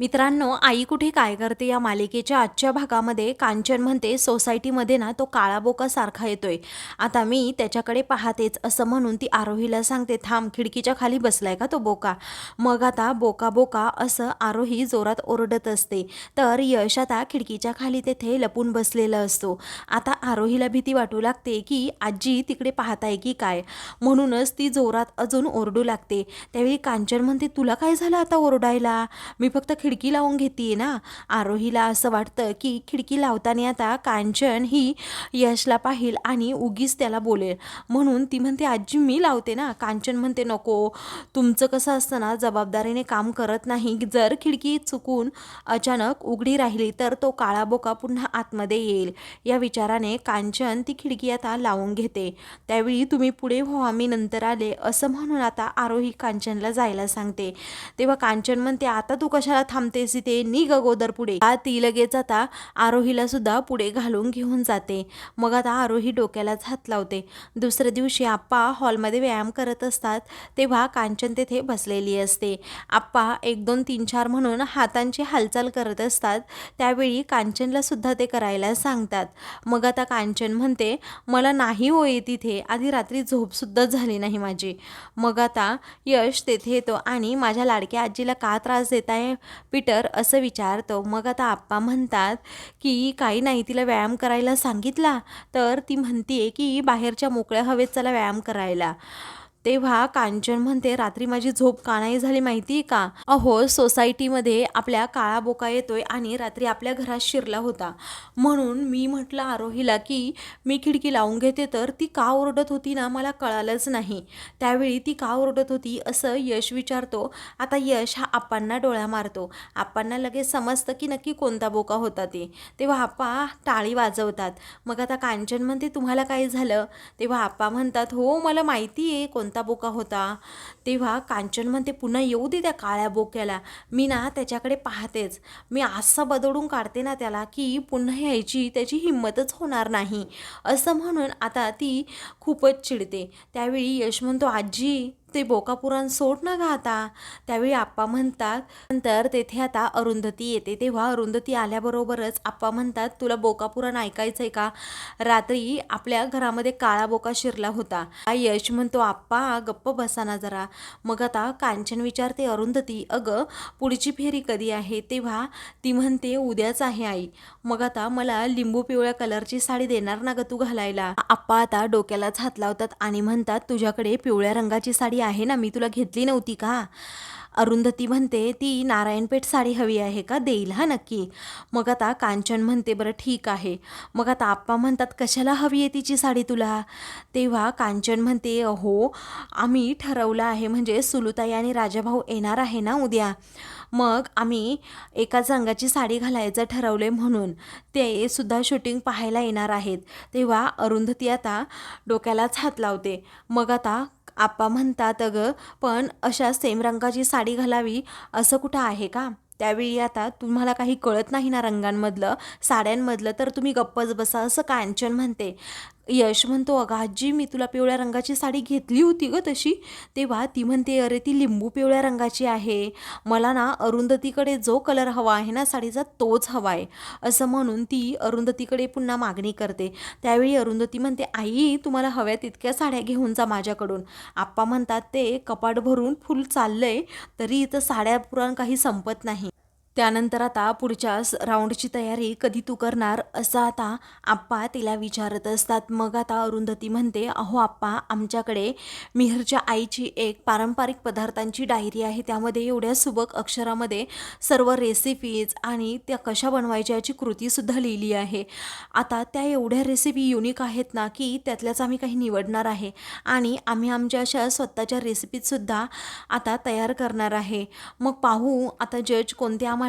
मित्रांनो आई कुठे काय करते या मालिकेच्या आजच्या भागामध्ये कांचन म्हणते सोसायटीमध्ये ना तो काळाबोका सारखा येतोय. आता मी त्याच्याकडे पाहतेच असं म्हणून ती आरोहीला सांगते थांब खिडकीच्या खाली बसलाय का तो बोका? मग आता बोका बोका असं आरोही जोरात ओरडत असते. तर यश आता खिडकीच्या खाली तेथे लपून बसलेला असतो. आता आरोहीला भीती वाटू लागते की आजी तिकडे पाहताय की काय? म्हणूनच ती जोरात अजून ओरडू लागते. त्यावेळी कांचन म्हणते तुला काय झालं आता ओरडायला? मी फक्त खिडकी लावून घेते ना? आरोहीला असं वाटतं की खिडकी लावताना आता कांचन ही यशला पाहिल आणि उगीच त्याला बोलेल. म्हणून ती म्हणते आजी मी लावते ना. कांचन म्हणते नको. तुमचं कसं असतं ना जबाबदारीने काम करत नाही. जर खिडकी चुकून अचानक उघडी राहिली तर तो काळा बोका पुन्हा आतमध्ये येईल. या विचाराने कांचन ती खिडकी आता लावून घेते. त्यावेळी तुम्ही पुढे हो आम्ही नंतर आले. असं म्हणून आता आरोही कांचनला जायला सांगते. तेव्हा कांचन म्हणते आता तू कशाला थांबतेस इथे निघ अगोदर पुढे. ती लगेच आता आरोहीला सुद्धा पुढे घालून घेऊन जाते. मग आता आरोही डोक्यालाच हात लावते. दुसऱ्या दिवशी आप्पा हॉलमध्ये व्यायाम करत असतात तेव्हा कांचन तेथे बसलेली असते. आप्पा एक दोन तीन चार म्हणून हातांची हालचाल करत असतात. त्यावेळी कांचनला सुद्धा ते करायला सांगतात. मग आता कांचन म्हणते मला नाही होय तिथे. आधी रात्री झोपसुद्धा झाली नाही माझी. मग आता यश तेथे येतो आणि माझ्या लाडक्या आजीला का त्रास देत आहे पीटर असं विचारतो. मग आता आप्पा म्हणतात की काही नाही तिला व्यायाम करायला सांगितला. तर ती म्हणते की बाहेरच्या मोकळ्या हवेत चला व्यायाम करायला. तेव्हा कांचन म्हणते रात्री माझी झोप का नाही झाली माहिती का? अहो सोसायटीमध्ये आपल्या काळा बोका येतोय आणि रात्री आपल्या घरात शिरला होता. म्हणून मी म्हटलं आरोहीला की मी खिडकी लावून घेते तर ती का ओरडत होती ना मला कळालंच नाही. त्यावेळी ती का ओरडत होती असं यश विचारतो. आता यश हा आप्पांना डोळा मारतो. आप्पांना लगेच समजतं की नक्की कोणता बोका होता ते. तेव्हा आप्पा टाळी वाजवतात. मग आता कांचन म्हणते तुम्हाला काय झालं? तेव्हा आप्पा म्हणतात हो मला माहिती आहे कोणता बोका होता. तेव्हा कांचन म्हणते पुन्हा येऊ दे त्या काळ्या बोक्याला. मी ना त्याच्याकडे पाहतेच. मी असं बदडून काढते ना त्याला की पुन्हा यायची त्याची हिंमतच होणार नाही. असं म्हणून आता ती खूपच चिडते. त्यावेळी यश म्हणतो आजी ते बोकापुराण सोड ना गा आता. त्यावेळी आप्पा म्हणतात नंतर तेथे आता अरुंधती येते. तेव्हा अरुंधती आल्याबरोबरच आप्पा म्हणतात तुला बोकापुराण ऐकायचं आहे का? रात्री आपल्या घरामध्ये काळा बोका शिरला होता. यश म्हणतो आप्पा गप्प बसा ना जरा. मग आता कांचन विचारते अरुंधती अगं पुढची फेरी कधी आहे? तेव्हा ती म्हणते उद्याच आहे आई. मग आता मला लिंबू पिवळ्या कलरची साडी देणार ना ग तू घालायला? आप्पा आता डोक्यालाच हात लावतात आणि म्हणतात तुझ्याकडे पिवळ्या रंगाची साडी आहे ना मी तुला घेतली नव्हती का? अरुंधती म्हणते ती नारायणपेठ साडी हवी आहे का? देईल हा नक्की. मग आता कांचन म्हणते बरं ठीक आहे. मग आता आप्पा म्हणतात कशाला हवी आहे तिची साडी तुला? तेव्हा कांचन म्हणते हो आम्ही ठरवलं आहे म्हणजे सुलुताई आणि राजाभाऊ येणार आहे ना उद्या. मग आम्ही एकाच रंगाची साडी घालायचं ठरवले म्हणून. ते सुद्धा शूटिंग पाहायला येणार आहेत. तेव्हा अरुंधती आता डोक्यालाच हात लावते. मग आता आप्पा म्हणतात अगं पण अशा सेम रंगाची साडी घालावी असं कुठं आहे का? त्यावेळी आता तुम्हाला काही कळत नाही ना रंगांमधलं साड्यांमधलं तर तुम्ही गप्पच बसा असं कांचन म्हणते. यश म्हणतो अगं आजी मी तुला पिवळ्या रंगाची साडी घेतली होती ग तशी. तेव्हा ती म्हणते अरे ती लिंबू पिवळ्या रंगाची आहे. मला ना अरुंधतीकडे जो कलर हवा आहे ना साडीचा तोच हवा आहे असं म्हणून ती अरुंधतीकडे पुन्हा मागणी करते. त्यावेळी अरुंधती म्हणते आई तुम्हाला हव्या तितक्या साड्या घेऊन जा माझ्याकडून. आप्पा म्हणतात ते कपाट भरून फुल चाललं आहे तरी इथं साड्या पुराण काही संपत नाही. त्यानंतर आता पुढच्या स- राऊंडची तयारी कधी तू करणार असं आता आप्पा तिला विचारत असतात. मग आता अरुंधती म्हणते अहो आप्पा आमच्याकडे मिहरच्या आईची एक पारंपरिक पदार्थांची डायरी आहे. त्यामध्ये एवढ्या सुबक अक्षरामध्ये सर्व रेसिपीज आणि त्या कशा बनवायच्या याची कृतीसुद्धा लिहिली आहे. आता त्या एवढ्या रेसिपी युनिक आहेत ना की त्यातल्याच आम्ही काही निवडणार आहे. आणि आम्ही आमच्या अशा स्वतःच्या रेसिपीजसुद्धा आता तयार करणार आहे. मग पाहू आता जज कोणत्या आम्हाला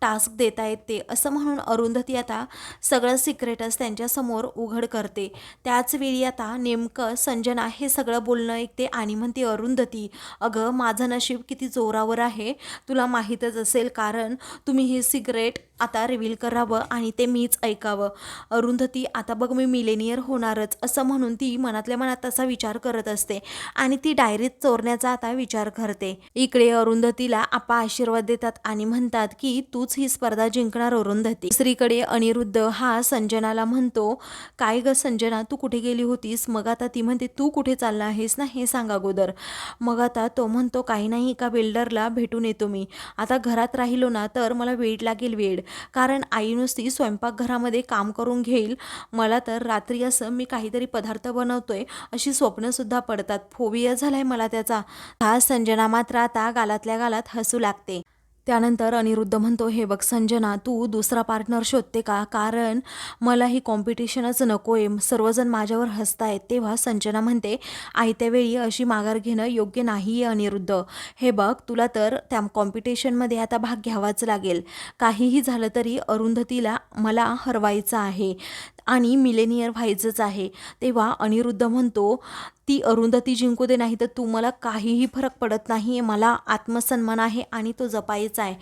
टास्क देता येते असं म्हणून अरुंधती आता सगळं सिक्रेटच त्यांच्यासमोर उघड करते. त्याचवेळी आता नेमकं संजना हे सगळं बोलणं ऐकते आणि म्हणते अरुंधती अगं माझं नशीब किती जोरावर आहे तुला माहीतच असेल कारण तुम्ही हे सिगरेट आता रिव्हील करावं आणि ते मीच ऐकावं. अरुंधती आता बघ मी मिलेनियर होणारच असं म्हणून ती मनातल्या मनात तसा विचार करत असते आणि ती डायरीत चोरण्याचा आता विचार करते. इकडे अरुंधतीला आपा आशीर्वाद देतात आणि म्हणतात की तूच ही स्पर्धा जिंकणार अरुंधती. दुसरीकडे अनिरुद्ध हा संजनाला म्हणतो काय ग संजना तू कुठे गेली होतीस? मग आता ती म्हणते तू कुठे चालला आहेस ना? हे सांग अगोदर. मग आता तो म्हणतो काही नाही एका बिल्डरला भेटून येतो मी. आता घरात राहिलो ना तर मला वेळ लागेल वेळ. कारण आई नुसती स्वयंपाकघरामध्ये काम करून घेईल. मला तर रात्री असं मी काहीतरी पदार्थ बनवतोय अशी स्वप्नसुद्धा पडतात. फोबिया झालाय मला त्याचा. हा संजना मात्र आता गालातल्या गालात हसू लागते. त्यानंतर अनिरुद्ध म्हणतो हे बघ संजना तू दुसरा पार्टनर शोधते का? कारण मला ही कॉम्पिटिशनच नको आहे सर्वजण माझ्यावर हसतायत. तेव्हा संजना म्हणते आयत्यावेळी अशी माघार घेणं योग्य नाही आहे अनिरुद्ध. हे बघ तुला तर त्या कॉम्पिटिशनमध्ये आता भाग घ्यावाच लागेल. काहीही झालं तरी अरुंधतीला मला हरवायचं आहे. आणि मिलेनियर व्हायचंच आहे. तेव्हा अनिरुद्ध म्हणतो ती अरुंधती जिंकू दे नाही तर तू मला काहीही फरक पडत नाही. आहे मला आत्मसन्मान आहे आणि तो जपायचा आहे.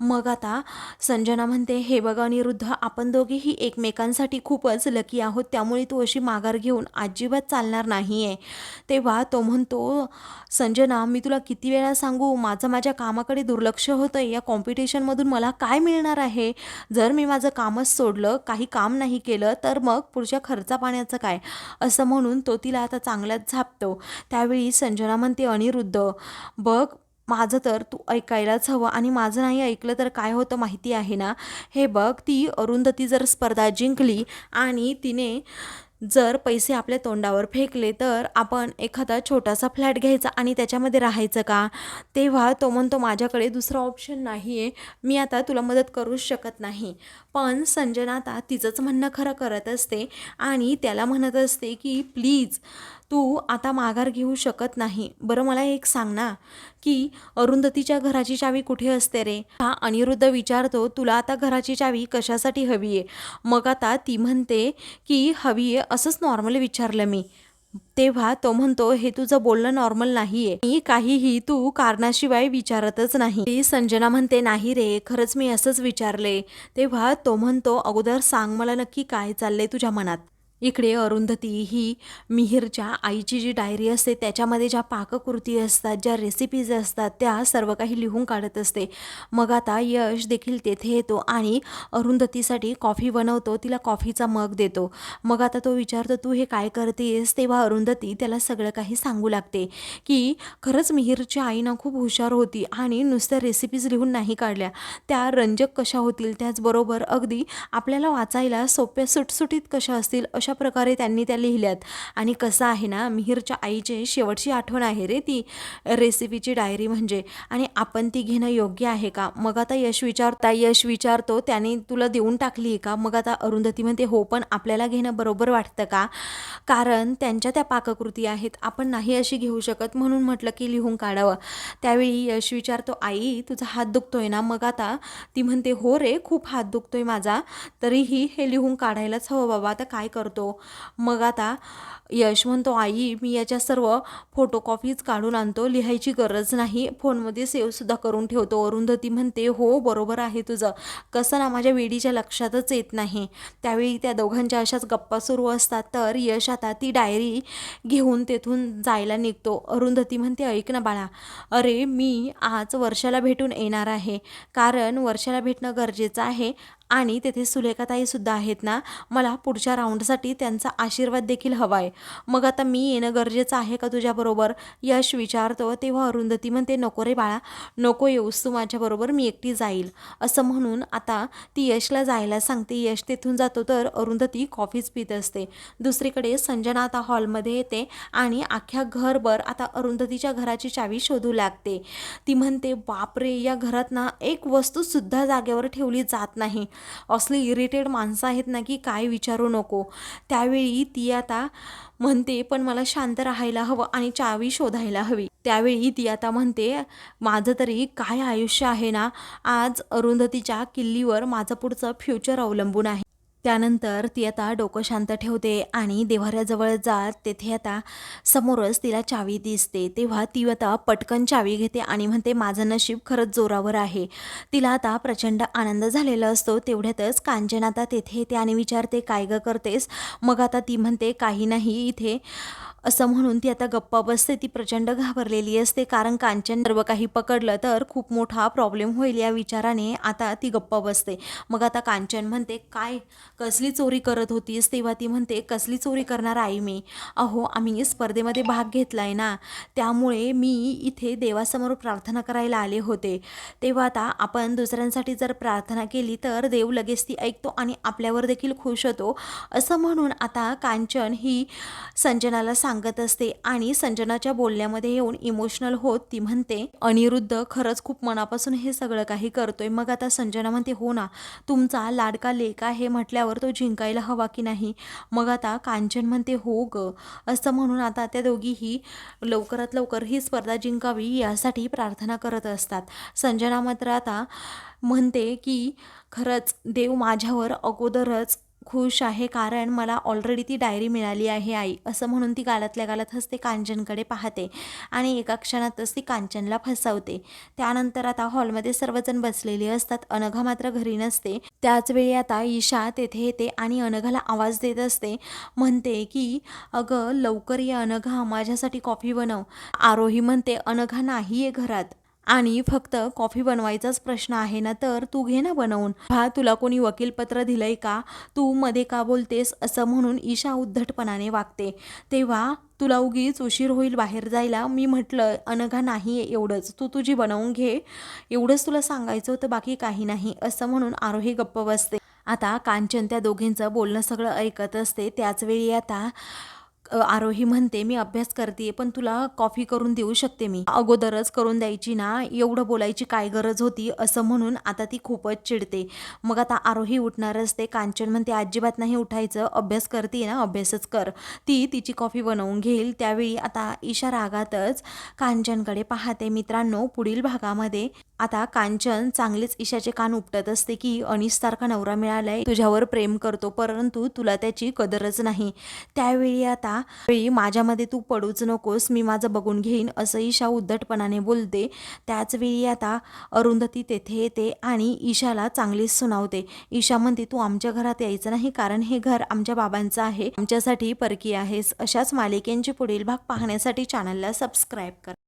मग आता संजना म्हणते हे बघा अनिरुद्ध आपण दोघेही एकमेकांसाठी खूपच लकी आहोत. त्यामुळे तू अशी माघार घेऊन अजिबात चालणार नाही आहे तेव्हा तो म्हणतो संजना मी तुला किती वेळा सांगू माझं माझ्या कामाकडे दुर्लक्ष होतं या कॉम्पिटिशनमधून मला काय मिळणार आहे? जर मी माझं कामच सोडलं काही काम नाही केलं तर तर मग पुढच्या खर्चा पाण्याचं काय? असं म्हणून तो तिला आता चांगलाच झापतो. त्यावेळी संजना म्हणते अनिरुद्ध बघ माझं तर तू ऐकायलाच हवं आणि माझं नाही ऐकलं तर काय होतं माहिती आहे ना? हे बघ ती अरुंधती जर स्पर्धा जिंकली आणि तिने जर पैसे आपल्या तोंडावर फेकले तर आपण एखादा छोटासा फ्लॅट घ्यायचा आणि त्याच्यामध्ये राहायचं का? तेव्हा तो म्हणतो माझ्याकडे दुसरा ऑप्शन नाही आहे मी आता तुला मदत करूच शकत नाही. पण संजना आता तिचंच म्हणणं खरं करत असते आणि त्याला म्हणत असते की प्लीज तू आता माघार घेऊ शकत नाही. बरं मला एक सांग ना की अरुंधतीच्या घराची चावी कुठे असते रे? हा अनिरुद्ध विचारतो तुला आता घराची चावी कशासाठी हवी आहे मग आता ती म्हणते की हवी आहे असंच नॉर्मल विचारलं मी. तेव्हा तो म्हणतो हे तुझं बोलणं नॉर्मल नाहीये. मी काहीही तू कारणाशिवाय विचारतच नाही. ती संजना म्हणते नाही रे खरंच मी असंच विचारले. तेव्हा तो म्हणतो अगोदर सांग मला नक्की काय चाललंय तुझ्या मनात. इकडे अरुंधती ही मिहीरच्या आईची जी डायरी असते त्याच्यामध्ये ज्या पाककृती असतात ज्या रेसिपीज असतात त्या सर्व काही लिहून काढत असते. मग आता यश देखील तेथे येतो आणि अरुंधतीसाठी कॉफी बनवतो तिला कॉफीचा मग देतो. मग आता तो विचारतो तू हे काय करतेस? तेव्हा अरुंधती त्याला सगळं काही सांगू लागते की खरंच मिहीरची आई ना खूप हुशार होती आणि नुसत्या रेसिपीज लिहून नाही काढल्या. त्या रंजक कशा होतील? त्याचबरोबर अगदी आपल्याला वाचायला सोप्या सुटसुटीत कशा असतील? अशा प्रकारे त्यांनी त्या लिहिल्यात? आणि कसं आहे ना मिहीरच्या आईचे शेवटची आठवण आहे रे ती रेसिपीची डायरी म्हणजे. आणि आपण ती घेणं योग्य आहे का? मग आता यश विचारता यश विचारतो त्याने तुला देऊन टाकली का? मग आता अरुंधती म्हणते हो पण आपल्याला घेणं बरोबर वाटतं का? कारण त्यांच्या त्या पाककृती आहेत. आपण नाही अशी घेऊ शकत म्हणून म्हटलं की लिहून काढावं. त्यावेळी यश विचारतो आई तुझा हात दुखतोय ना? मग आता ती म्हणते हो रे खूप हात दुखतोय माझा. तरीही हे लिहून काढायलाच हवं बाबा. आता काय करतो? मग आता यश म्हणतो आई मी याच्या सर्व फोटोकॉपीज काढून आणतो. लिहायची गरज नाही. फोनमध्ये सेव्हसुद्धा करून ठेवतो. अरुंधती म्हणते हो बरोबर आहे तुझं. कसं ना माझ्या वेडीच्या लक्षातच येत नाही. त्यावेळी त्या दोघांच्या अशाच गप्पा सुरू असतात तर यश आता ती डायरी घेऊन तेथून जायला निघतो. अरुंधती म्हणते ऐक ना बाळा. अरे मी आज वर्षाला भेटून येणार आहे. कारण वर्षाला भेटणं गरजेचं आहे. आणि तेथे सुलेखाताईसुद्धा आहेत ना मला पुढच्या राऊंडसाठी त्यांचा आशीर्वाद देखील हवा आहे मग आता मी येणं गरजेचं आहे का तुझ्याबरोबर यश विचारतो तेव्हा अरुंधती म्हणते नको रे बाळा नको येऊस तू माझ्याबरोबर मी एकटी जाईल. असं म्हणून आता ती यशला जायला सांगते. यश तेथून जातो तर अरुंधती कॉफीच पित असते. दुसरीकडे संजना आता हॉलमध्ये येते आणि अख्ख्या घरभर आता अरुंधतीच्या घराची चावी शोधू लागते. ती म्हणते बापरे या घरात ना एक वस्तूसुद्धा जागेवर ठेवली जात नाही. असली इरिटेड माणसं आहेत ना की काय विचारू नको. त्यावेळी ती आता म्हणते पण मला शांत राहायला हवं आणि चावी शोधायला हवी. त्यावेळी ती आता म्हणते माझं तरी काय आयुष्य आहे ना आज अरुंधतीच्या किल्लीवर माझं पुढचं फ्युचर अवलंबून आहे. त्यानंतर ती आता डोकं शांत ठेवते आणि देव्हाऱ्याजवळ जात तेथे आता समोरच तिला चावी दिसते. तेव्हा ती आता पटकन चावी घेते आणि म्हणते माझं नशीब खरंच जोरावर आहे. तिला आता प्रचंड आनंद झालेला असतो. तेवढ्यातच कांचन आता तेथे येते आणि विचारते काय ग करतेस? मग आता ती म्हणते काही नाही इथे असं म्हणून ती आता गप्पा बसते ती प्रचंड घाबरलेली असते. कारण कांचन सर्व काही पकडलं तर खूप मोठा प्रॉब्लेम होईल या विचाराने आता ती गप्पा बसते. मग आता कांचन म्हणते काय? कसली चोरी करत होतीस? तेव्हा ती म्हणते कसली चोरी करणार आई मी? अहो आम्ही स्पर्धेमध्ये भाग घेतला आहे ना. त्यामुळे मी इथे देवासमोर प्रार्थना करायला आले होते. तेव्हा आता आपण दुसऱ्यांसाठी जर प्रार्थना केली तर देव लगेच ती ऐकतो आणि आपल्यावर देखील खुश होतो. असं म्हणून आता कांचन ही संजनाला सांगत असते आणि संजनाच्या बोलण्यामध्ये येऊन इमोशनल होत ती म्हणते अनिरुद्ध खरंच खूप मनापासून हे सगळं काही करतोय. मग आता संजना म्हणते हो ना तुमचा लाडका लेका आहे म्हटल्यावर तो जिंकायला हवा की नाही? मग आता कांचन म्हणते हो ग. असं म्हणून आता त्या दोघीही लवकरात लवकर ही स्पर्धा जिंकावी यासाठी प्रार्थना करत असतात. संजना मात्र आता म्हणते की खरंच देव माझ्यावर अगोदरच खुश आहे कारण मला ऑलरेडी ती डायरी मिळाली आहे आई. असं म्हणून ती गालातल्या गालात हसते कांचनकडे पाहते आणि एका क्षणातच ती कांचनला फसवते. त्यानंतर आता हॉलमध्ये सर्वजण बसलेले असतात. अनघा मात्र घरी नसते. त्याच वेळी आता ईशा तेथे येते आणि अनघाला आवाज देत असते. म्हणते की अगं लवकर ये अनघा माझ्यासाठी कॉफी बनव. आरोही म्हणते अनघा नाही आहे घरात. आणि फक्त कॉफी बनवायचाच प्रश्न आहे ना तर तू घे ना बनवून. हा तुला कोणी वकीलपत्र दिलंय का? तू मध्ये का बोलतेस? असं म्हणून ईशा उद्धटपणाने वागते. तेव्हा तुला उगीच उशीर होईल बाहेर जायला. मी म्हटलं अनघा नाही आहे एवढंच. तू तुझी बनवून घे. एवढंच तुला सांगायचं होतं बाकी काही नाही. असं म्हणून आरोही गप्प बसते. आता कांचन त्या दोघींचं बोलणं सगळं ऐकत असते. त्याचवेळी आता आरोही म्हणते मी अभ्यास करते पण तुला कॉफी करून देऊ शकते मी. अगोदरच करून द्यायची ना एवढं बोलायची काय गरज होती? असं म्हणून आता ती खूपच चिडते. मग आता आरोही उठणार असते कांचन म्हणते अजिबात नाही उठायचं अभ्यास करते ना अभ्यासच कर. ती तिची कॉफी बनवून घेईल. त्यावेळी आता ईशा रागातच कांचनकडे पाहते मित्रांनो पुढील भागामध्ये आता कांचन चांगलीच ईशाचे कान उपटत असते की अनिशसारखा नवरा मिळालाय तुझ्यावर प्रेम करतो परंतु तुला त्याची कदरच नाही. त्यावेळी आता वेळी माझ्यामध्ये तू पडूच नकोस मी माझं बघून घेईन असं ईशा उद्धटपणाने बोलते. त्याचवेळी आता अरुंधती तेथे येते आणि ईशाला चांगलीच सुनावते. ईशा म्हणते तू आमच्या घरात यायचं नाही कारण हे घर आमच्या बाबांचं आहे. आमच्यासाठी परकी आहेस. अशाच मालिकेंचे पुढील भाग पाहण्यासाठी चॅनलला सबस्क्राईब कर.